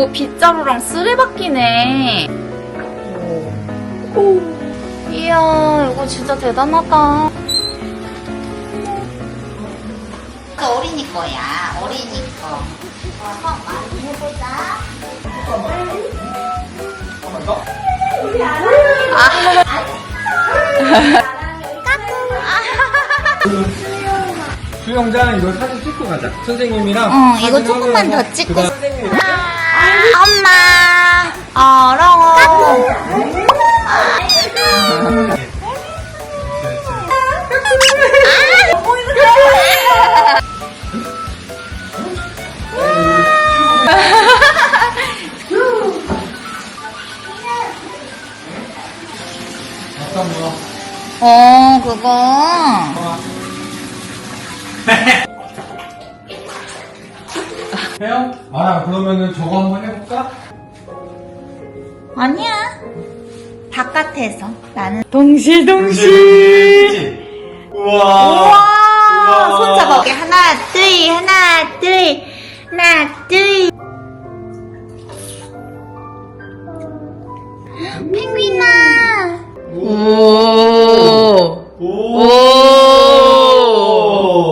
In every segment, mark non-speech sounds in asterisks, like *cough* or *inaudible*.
아. 그거 빗자루랑 쓰레받기네. 오. 이야, 이거 진짜 대단하다. 그 어린이 거야. 어린이 거. 와서 많이 해보자. 수영장 이거 사진 찍고 가자. 선생님이랑. 어, 이거 조금만 더 찍고. 그다음 선생님이 엄마, 어려워. 바깥에서. 나는. 동시, 동시. 그치? 우와. 우와, 손 잡아. 하나, 둘, 하나, 둘, 하나, 둘. 펭귄아. 오. 오.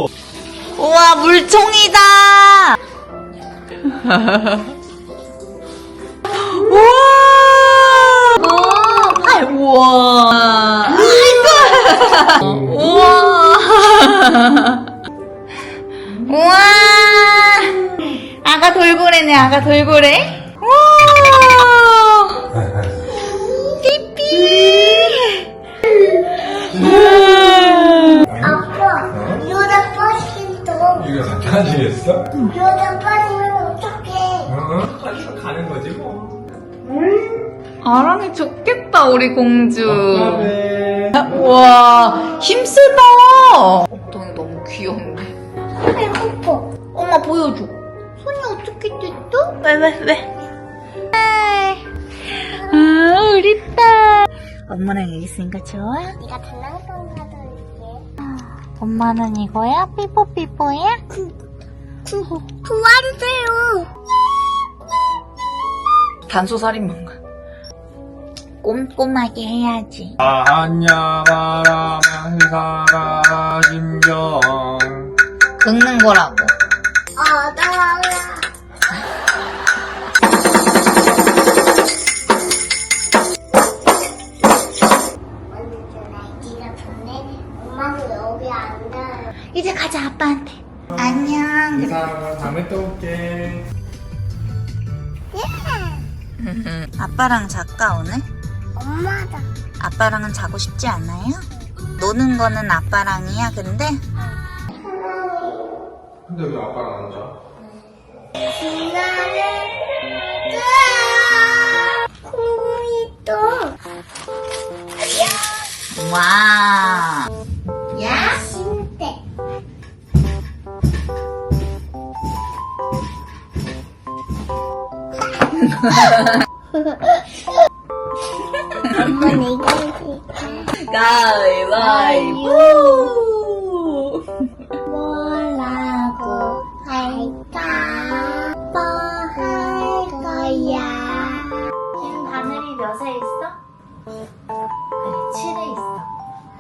오. 우와, 물총이다. *laughs* 우와. 우와. *laughs* 우와. 우와. 아가 돌고래네, 아가 돌고래. 우리 공주. 우와, 힘세다. 엉덩이 너무 귀여운데. 배고파. 엄마 보여줘. 손이 어떻게 됐어? 왜, 왜, 왜? 아, 우리 딸. 엄마랑 여기 있으니까 좋아? 네가 장난감 사줄게. 엄마는 이거야? 삐뽀삐뽀야? 그, 그, 도와주세요. 단소 살인마인가? 꼼꼼하게 해야지. 안녕하라 만사라 심정. 긁는 거라고. 아, 나와라. 날씨가 좋네. 엄마도 여기 앉아요. 이제 가자, 아빠한테. 안녕. 인사 다음에 또 올게. 아빠랑 작가 오늘? 엄마다. 아빠랑은 자고 싶지 않아요? 노는 거는 아빠랑이야, 근데? 근데 왜 아빠랑 안 자? 나를 와. 야? 신대. *laughs* 엄마 해줄게. 가위바위보. 뭐라고 할까? 뭐 할 거야? 지금 바늘이 몇에 있어? 그래, 7에 있어.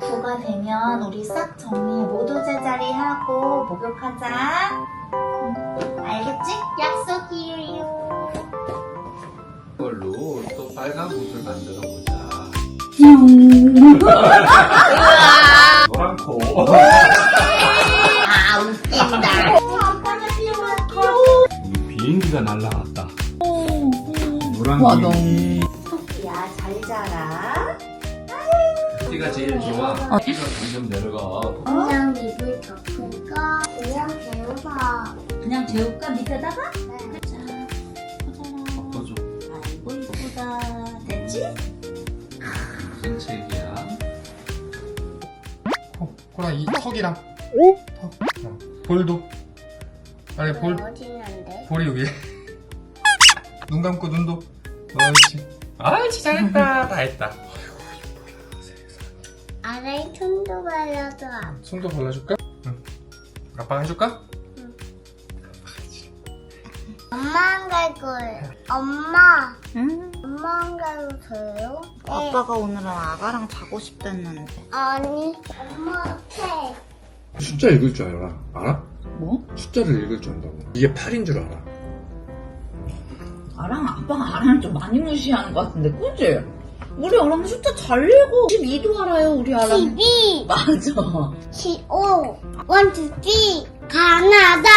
9가 되면 우리 싹 정리해. 모두 제자리 하고 목욕하자. 노란 코. 아, 웃긴다. 비행기가 날라갔다. 노란 와, 비행기. 야, 잘 자라. 티가 제일 좋아. 내려가. 코, 코랑 이 턱이랑. 턱. 어. 볼도. 아니 볼 어디 있는데? 볼이 여기. *laughs* 눈 감고 눈도. 옳지. 아이치 잘했다. 다 했다. 아래 손도 발라줘. 손도 발라줄까? 응. 아빠 해줄까? 엄마 안 갈 거예요. 엄마, 응? 엄마 안 가도 돼요? 아빠가 오늘은 아가랑 자고 싶댔는데. 아니, 엄마한테. 숫자 읽을 줄 알아. 알아? 뭐? 숫자를 읽을 줄 안다고. 이게 8인 줄 알아. 아랑 아빠가 아랑을 좀 많이 무시하는 것 같은데, 그지? 우리 아랑 숫자 잘 읽어. 12도 알아요, 우리 아랑. 12, 맞아. 15, 1, 2, 3, 가나다.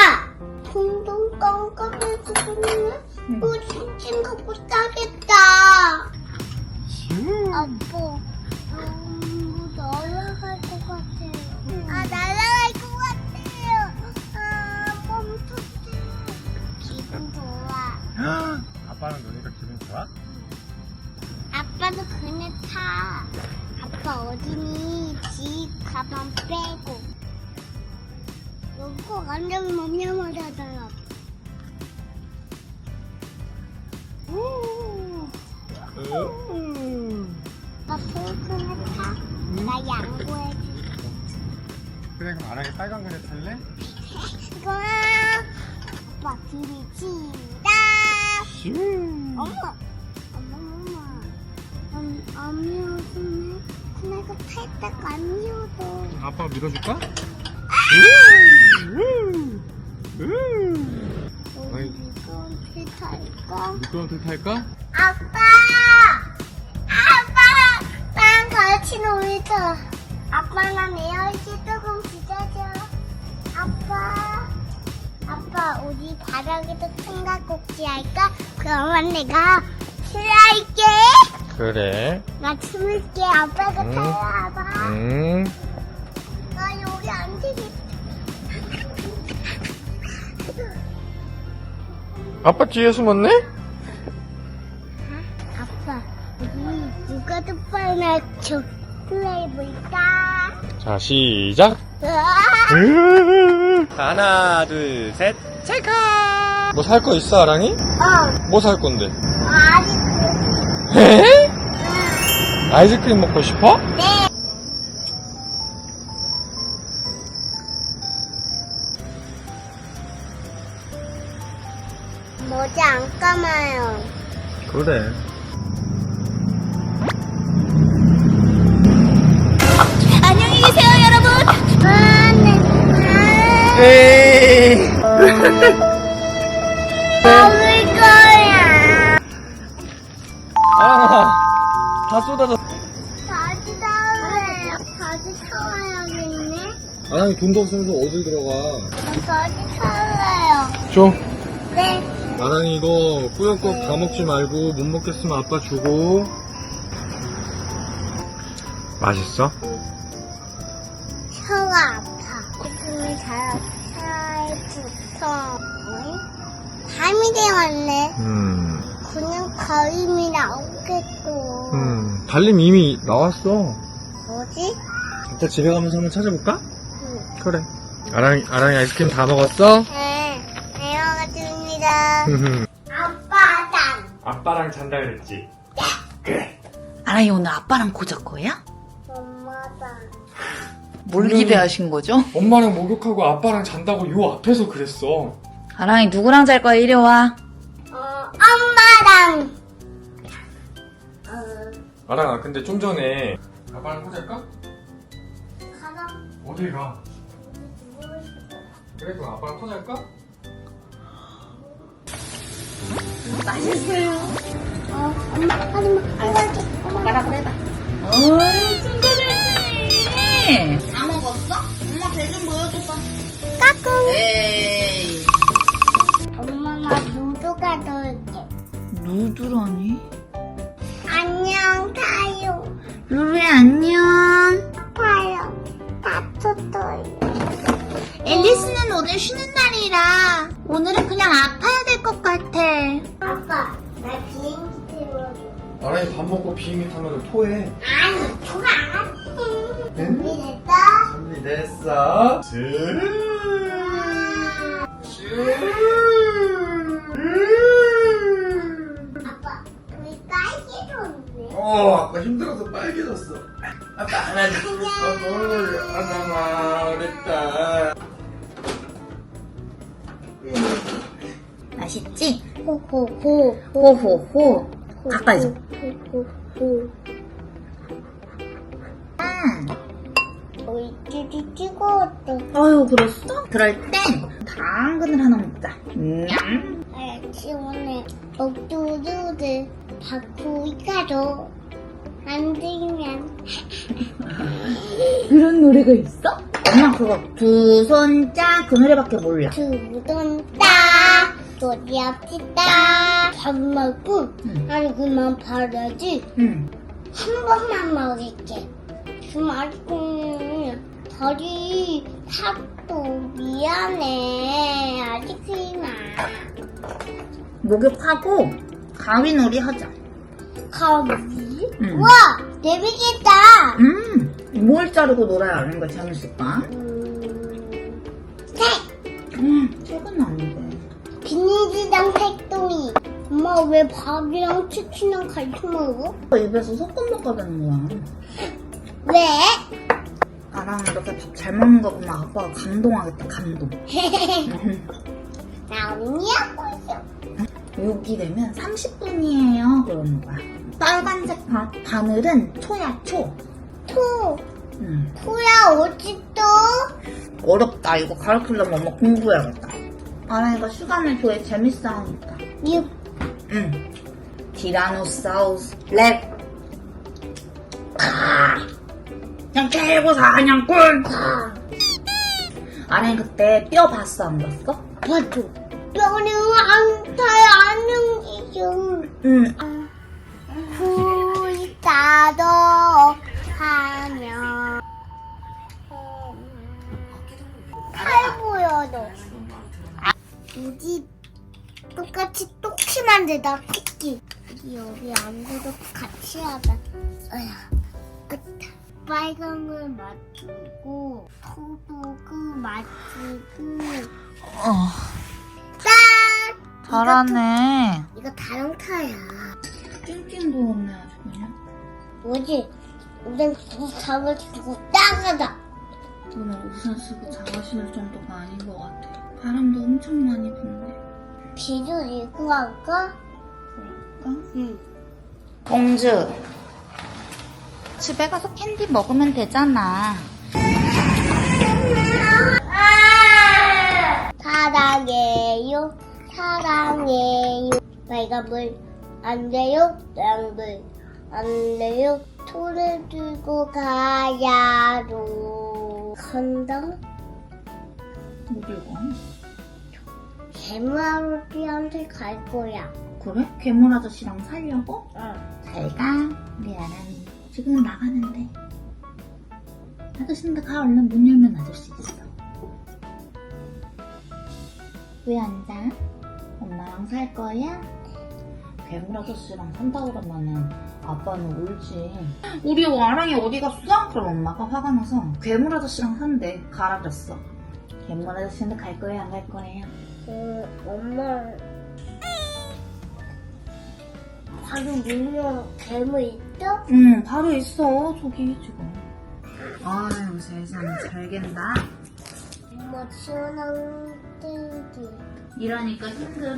동동 깜깜해서 그 냥또 친친 갖고 싸겠다. 아빠, 나 양보해줄게. 그래 그럼 아랑이 빨간 그네 탈래? 이거 아빠 들이치다. 어머, 어머, 어머. 안, 안 미워주네. 그네가 탈딱 안 미워도. 아빠가 밀어줄까? 어이. 이거 탈까? 미끄럼 틀 탈까? 아빠! 아빠! 나랑 같이 놀자. 아빠랑 에어지 조금 기다려. 아빠. 아빠, 우리 바닥에도 숨가꼭지 할까? 그러면 내가 출할게. 그래. 나 춤을게. 아빠가 응. 따라와봐. 음. 나 여기 안 되겠다. 아빠 뒤에 숨었네? 아빠, 우리 누가 더 빨리 저 플레이 볼까? 자 시작. 으아! 하나 둘 셋. 찰칵. 뭐살 거 있어 아랑이? 어, 뭐 살 건데? 아직 에? 아이스크림 먹고 싶어? 네. 모자 안 감아요. 그래. 먹을 거야. 아, 다 쏟아졌어. 다시 사올래요. 다시 사와야겠네. 아랑이 돈도 없으면서 어딜 들어가? 다시 사올래요. 줘. 네. 아랑이 이거 꾸역꾸역 다 먹지 말고 못 먹겠으면 아빠 주고. 맛있어? 혀가 아파. 지금이 잘 살부터 밤이 되었네. 음. 그냥 거임이 나오겠고. 음. 달림 이미 나왔어. 뭐지? 이따 집에 가면서 한번 찾아볼까? 응. 그래. 아랑이, 아랑이 아이스크림 다 먹었어? 네. 잘 먹었습니다. 아빠 당. 아빠랑 잔다 그랬지? 그래. 아랑이 오늘 아빠랑 고잘 거예요? 엄마 당. 뭘 분명히- 기대하신 거죠? 엄마랑 목욕하고 아빠랑 잔다고 요 앞에서 그랬어. 아랑이 누구랑 잘 거야? 이리 와. 어, 엄마당. 어, 아랑아, 근데 좀 전에 아빠랑 포잘까? 가방 어딜 가? 그래, 그럼 아빠랑? 맛있어요. 어, 엄마, 하지마. 안 갈게. 엄마 가라 그래봐. 어이, 진짜 잘지. 누드라니? 안녕, 타요. 루루야, 안녕. 타요. 따뜻해요. 앨리스는 오늘 쉬는 날이라 오늘은 그냥 아파야 될 것 같아. 아빠, 나 비행기 태워줘. 아랑이 밥 먹고 비행기 타면 토해. 아니, 좋아. 네? 준비됐다? 준비됐어? 아빠, 안아줘. 어, 안아마, 그랬다. 맛있지? 호호호. 호호호. 가까이서. 호호호. 음. 찌찌 찍어왔다. 아유, 그랬어? 그럴 땐 당근을 하나 먹자. 냠. 알지 오늘 옥두두들 바꾸기 가져. 안 되면 *laughs* 그런 노래가 있어? 엄마 그거 두 손짝 그 노래밖에 몰라. 두돈 따. 소리 없다. 밥 먹고 응. 아니 그만 바라지. 응. 한 번만 먹을게. 그 말고 다리 탑도 미안해. 아직 그만. 목욕하고 가위놀이 하자. 가위? 응. 우와! 재밌겠다! 음. 뭘 자르고 놀아야 하는 거 재밌을까? 음... 색! 음, 최근 아닌데. 비닐지장 색동이. 엄마 왜 밥이랑 치킨이랑 같이 먹어? 입에서 섞어 먹어야 되는 거야. 왜? 나랑 이렇게 밥 잘 먹는 거 보면 아빠가 감동하겠다, 감동. *laughs* 나 언니하고 있어. 여기 되면 30분이에요. 그러는 거야. 빨간색 바, 바늘은 초야, 초. 토. 음. 토야 어딨어? 어렵다. 이거 가르치려면 엄마 공부해야겠다. 아랑이가 시간을 줘야 재밌어 하니까. 유. 응. 티라노사우스 렉. 아, 그냥 최고 사냥꾼. 아. 아랑이 그때 뼈 봤어 안 봤어? 봐줘. 뼈는 안타야 안녕이죠. 응. 불따도 하면 팔 보여도 우리 똑같이 똑키 만들다 토끼 우리 여기 앉아서 같이 하자. 어야 으따 빨강을 맞추고 소독을 맞추고. 어, 딱 잘하네. 이거 다랑타야. 띵띵도 없네 아주 그냥. 뭐지? 우린 장을 두고 땅하다. 오늘 우산 쓰고 자가 신을 정도가 아닌 것 같아. 바람도 엄청 많이 부네. 비도 이거 할까? 응. 공주. 집에 가서 캔디 먹으면 되잖아. 사랑해요, 사랑해요. 빨간불 안 돼요, 노란불 안 돼요. 손을 들고 가야로 간다. 어디가? 개마루띠한테 갈 거야. 그래? 괴물 아저씨랑 살려고? 응. 잘 가, 우리 아란이. 지금 나가는데. 아저씨인데 가, 얼른 문 열면 아저씨 있어. 왜안 자? 엄마랑 살 거야? 괴물 아저씨랑 산다 그러면은 아빠는 울지. 우리 아랑이 어디 갔어? 그럼 엄마가 화가 나서 괴물 아저씨랑 산대. 가라 그랬어. 괴물 아저씨인데 갈 거예요? 안 갈 거예요? 그 엄마 바로 물면 괴물 있어? 응, 바로 있어. 저기 지금. 아유, 세상에 잘 갠다. 엄마 시원한 땡기 이러니까 힘들어?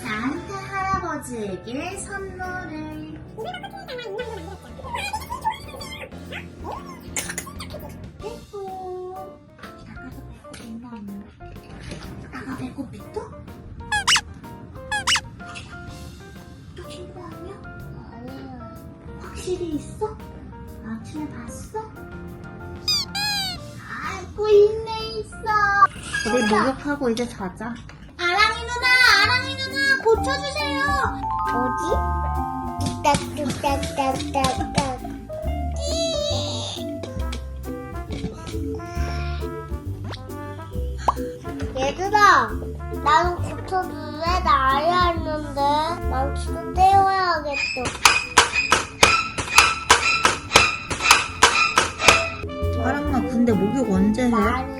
산타 할아버지에게 선물을. 했고. 나가도 배고픈가 없나? 나가 배고프다? 또 친구 아니야? 아니야 확실히 있어? 아침에 봤어? 아이고 있네 있어 우리 목욕하고 이제 자자 고쳐주세요 어디? 딱딱딱딱딱딱 얘들아 나는 고쳐줄래? 나야 했는데 망치도 떼어야겠어 아랑아 근데 목욕 언제 해?